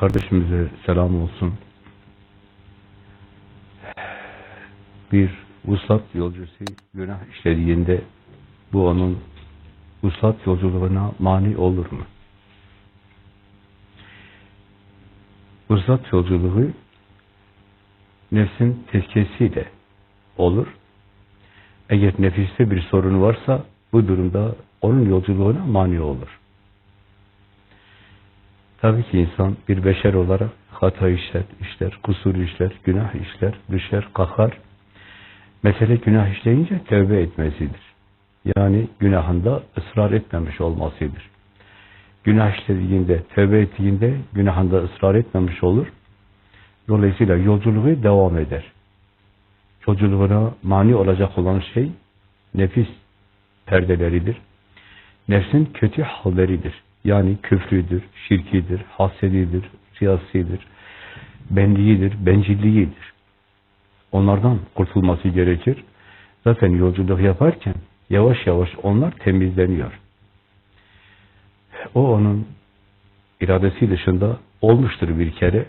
Kardeşimize selam olsun. Bir vuslat yolcusu günah işlediğinde bu onun vuslat yolculuğuna mani olur mu? Vuslat yolculuğu nefsin tezkiyesiyle olur. Eğer nefiste bir sorun varsa bu durumda onun yolculuğuna mani olur. Tabii ki insan bir beşer olarak hata işler, işler, kusur işler, günah işler, düşer, kalkar. Mesele günah işleyince tövbe etmesidir. Yani günahında ısrar etmemiş olmasıdır. Günah işlediğinde, tövbe ettiğinde günahında ısrar etmemiş olur. Dolayısıyla yolculuğu devam eder. Yolculuğuna mani olacak olan şey nefis perdeleridir. Nefsin kötü halleridir. Yani küfrüdür, şirkidir, hasedidir, riyasidir, benliğidir, bencilliğidir. Onlardan kurtulması gerekir. Zaten yolculuk yaparken yavaş yavaş onlar temizleniyor. O onun iradesi dışında olmuştur bir kere.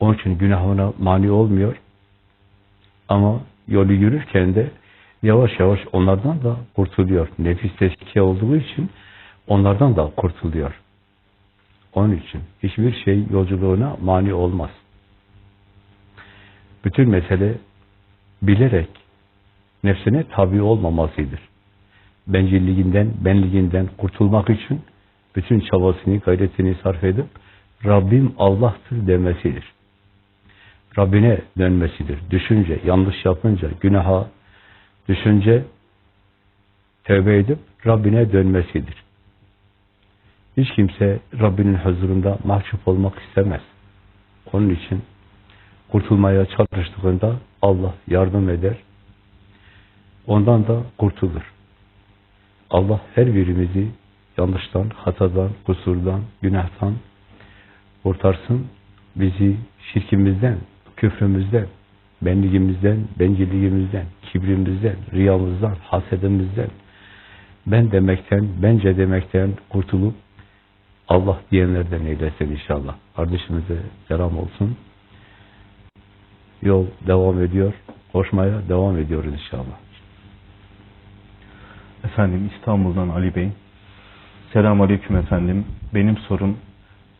Onun için günahına mani olmuyor. Ama yolu yürürken de yavaş yavaş onlardan da kurtuluyor. Nefis teskiye olduğu için onlardan da kurtuluyor. Onun için hiçbir şey yolculuğuna mani olmaz. Bütün mesele bilerek nefsine tabi olmamasıdır. Bencilliğinden, benliğinden kurtulmak için bütün çabasını, gayretini sarf edip Rabbim Allah'tır demesidir. Rabbine dönmesidir. Düşünce, yanlış yapınca, günaha düşünce tövbe edip Rabbine dönmesidir. Hiç kimse Rabbinin huzurunda mahcup olmak istemez. Onun için kurtulmaya çalıştığında Allah yardım eder. Ondan da kurtulur. Allah her birimizi yanlıştan, hatadan, kusurdan, günahtan kurtarsın. Bizi şirkimizden, küfrümüzden, benliğimizden, bencilliğimizden, kibrimizden, riyamızdan, hasedimizden, ben demekten, bence demekten kurtulup Allah diyenlerden eylesin inşallah. Kardeşimize selam olsun. Yol devam ediyor. Koşmaya devam ediyoruz inşallah. Efendim İstanbul'dan Ali Bey. Selam aleyküm efendim. Benim sorum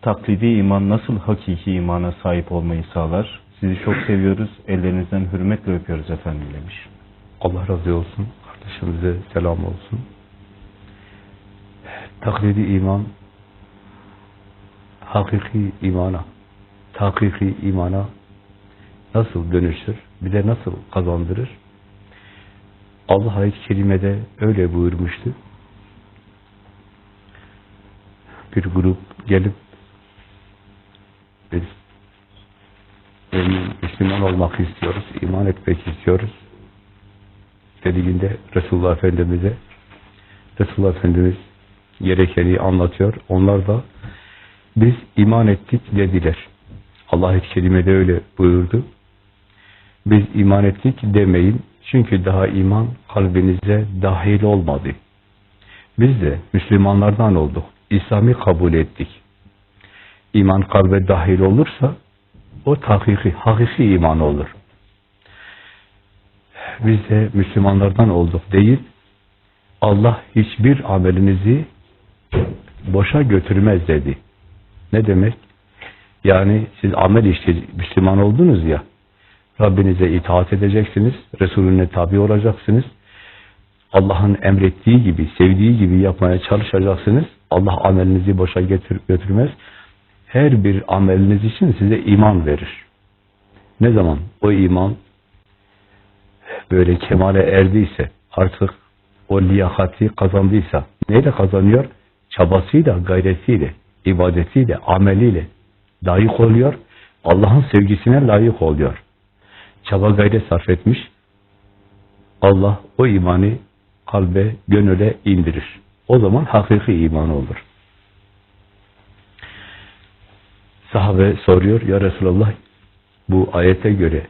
taklidi iman nasıl hakiki imana sahip olmayı sağlar? Sizi çok seviyoruz. Ellerinizden hürmetle öpüyoruz efendim demiş. Allah razı olsun. Kardeşimize selam olsun. Taklidi iman hakiki imana, tahkiki imana nasıl dönüşür? Bir de nasıl kazandırır? Allah ayet-i kerimede öyle buyurmuştu. Bir grup gelip biz Müslüman olmak istiyoruz, iman etmek istiyoruz. Dediğinde Resulullah Efendimiz'e Resulullah Efendimiz gerekeni anlatıyor. Onlar da biz iman ettik dediler. Allah ayet-i kerimede öyle buyurdu. Biz iman ettik demeyin. Çünkü daha iman kalbinize dahil olmadı. Biz de Müslümanlardan olduk. İslam'ı kabul ettik. İman kalbe dahil olursa o tahkiki, hakiki iman olur. Biz de Müslümanlardan olduk değil. Allah hiçbir amelinizi boşa götürmez dedi. Ne demek? Yani siz amel işte Müslüman oldunuz ya, Rabbinize itaat edeceksiniz, Resulüne tabi olacaksınız, Allah'ın emrettiği gibi, sevdiği gibi yapmaya çalışacaksınız. Allah amelinizi boşa getir, götürmez. Her bir ameliniz için size iman verir. Ne zaman o iman böyle kemale erdiyse, artık o liyakati kazandıysa, neyle kazanıyor? Çabasıyla, gayretiyle, ibadetiyle, ameliyle layık oluyor. Allah'ın sevgisine layık oluyor. Çaba gayret sarf etmiş. Allah o imanı kalbe, gönüle indirir. O zaman hakiki iman olur. Sahabe soruyor, Ya Resulallah bu ayete göre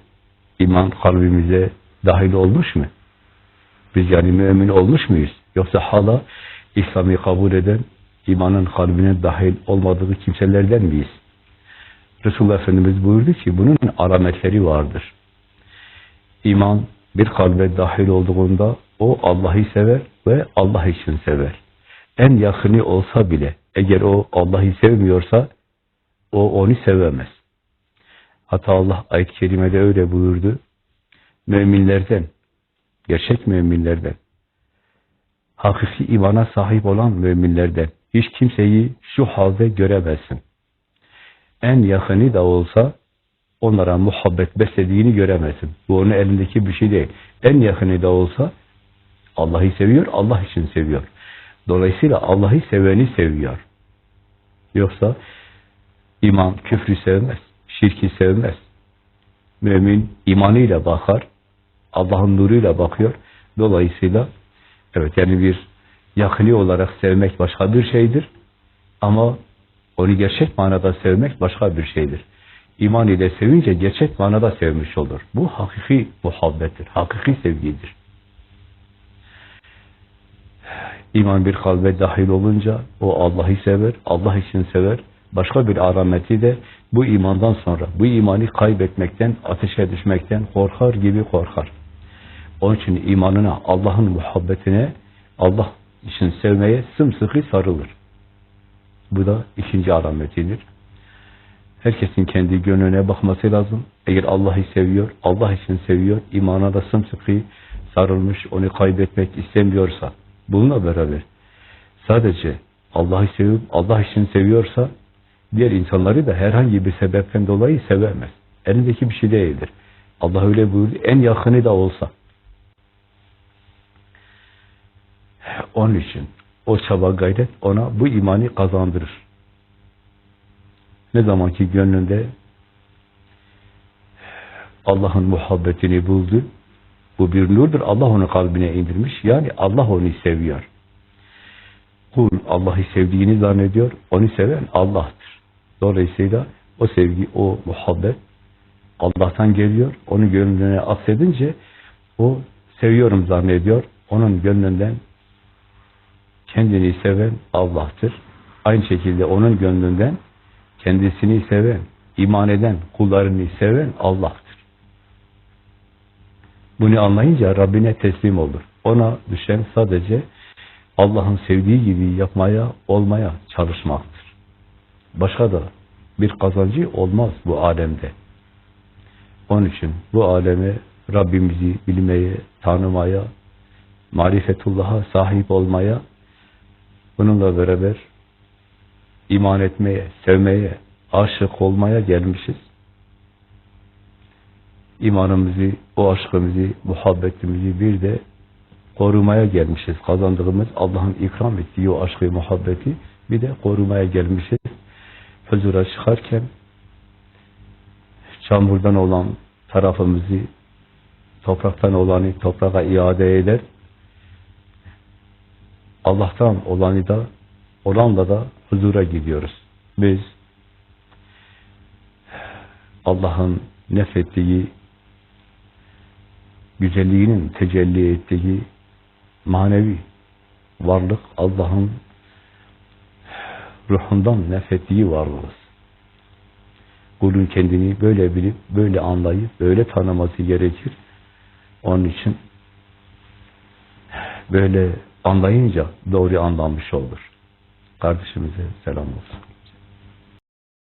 iman kalbimize dahil olmuş mu? Biz yani mümin olmuş muyuz? Yoksa hala İslam'ı kabul eden, imanın kalbine dahil olmadığı kimselerden miyiz? Resulullah Efendimiz buyurdu ki bunun alametleri vardır. İman bir kalbe dahil olduğunda o Allah'ı sever ve Allah için sever. En yakını olsa bile eğer o Allah'ı sevmiyorsa o onu sevemez. Hatta Allah ayet-i kerimede öyle buyurdu. Müminlerden, gerçek müminlerden, hakiki imana sahip olan müminlerden hiç kimseyi şu halde göremezsin. En yakını da olsa onlara muhabbet beslediğini göremezsin. Bu onun elindeki bir şey değil. En yakını da olsa Allah'ı seviyor, Allah için seviyor. Dolayısıyla Allah'ı seveni seviyor. Yoksa iman küfrü sevmez, şirki sevmez. Mümin imanıyla bakar, Allah'ın nuruyla bakıyor. Dolayısıyla evet yani bir yakını olarak sevmek başka bir şeydir. Ama onu gerçek manada sevmek başka bir şeydir. İman ile sevince gerçek manada sevmiş olur. Bu hakiki muhabbettir, hakiki sevgidir. İman bir kalbe dahil olunca o Allah'ı sever, Allah için sever. Başka bir alameti de bu imandan sonra bu imanı kaybetmekten, ateşe düşmekten korkar gibi korkar. Onun için imanına, Allah'ın muhabbetine, Allah için sevmeye sımsıkı sarılır. Bu da ikinci alametidir. Herkesin kendi gönlüne bakması lazım. Eğer Allah'ı seviyor, Allah için seviyor, imana da sımsıkı sarılmış, onu kaybetmek istemiyorsa, bununla beraber sadece Allah'ı sevip Allah için seviyorsa, diğer insanları da herhangi bir sebepten dolayı sevemez. Elindeki bir şey değildir. Allah öyle buyurdu, en yakını da olsa. Onun için o çaba gayret ona bu imanı kazandırır. Ne zaman ki gönlünde Allah'ın muhabbetini buldu, bu bir nurdur. Allah onu kalbine indirmiş. Yani Allah onu seviyor. Kul Allah'ı sevdiğini zannediyor. Onu seven Allah'tır. Dolayısıyla o sevgi, o muhabbet Allah'tan geliyor. Onu gönlüne aksedince o seviyorum zannediyor. Onun gönlünden kendini seven Allah'tır. Aynı şekilde onun gönlünden kendisini seven, iman eden, kullarını seven Allah'tır. Bunu anlayınca Rabbine teslim olur. Ona düşen sadece Allah'ın sevdiği gibi yapmaya, olmaya çalışmaktır. Başka da bir kazancı olmaz bu alemde. Onun için bu aleme Rabbimizi bilmeye, tanımaya, marifetullah'a sahip olmaya, bununla beraber iman etmeye, sevmeye, aşık olmaya gelmişiz. İmanımızı, o aşkımızı, muhabbetimizi bir de korumaya gelmişiz. Kazandığımız Allah'ın ikram ettiği o aşkı, muhabbeti bir de korumaya gelmişiz. Huzura çıkarken çamurdan olan tarafımızı topraktan olanı toprağa iade eder. Allah'tan olanı da olanla da huzura gidiyoruz. Biz Allah'ın nefettiği güzelliğinin tecelli ettiği manevi varlık Allah'ın ruhundan nefettiği varlığız. Kulun kendini böyle bilip, böyle anlayıp, böyle tanıması gerekir. Onun için böyle anlayınca doğru anlamış olur. Kardeşimize selam olsun.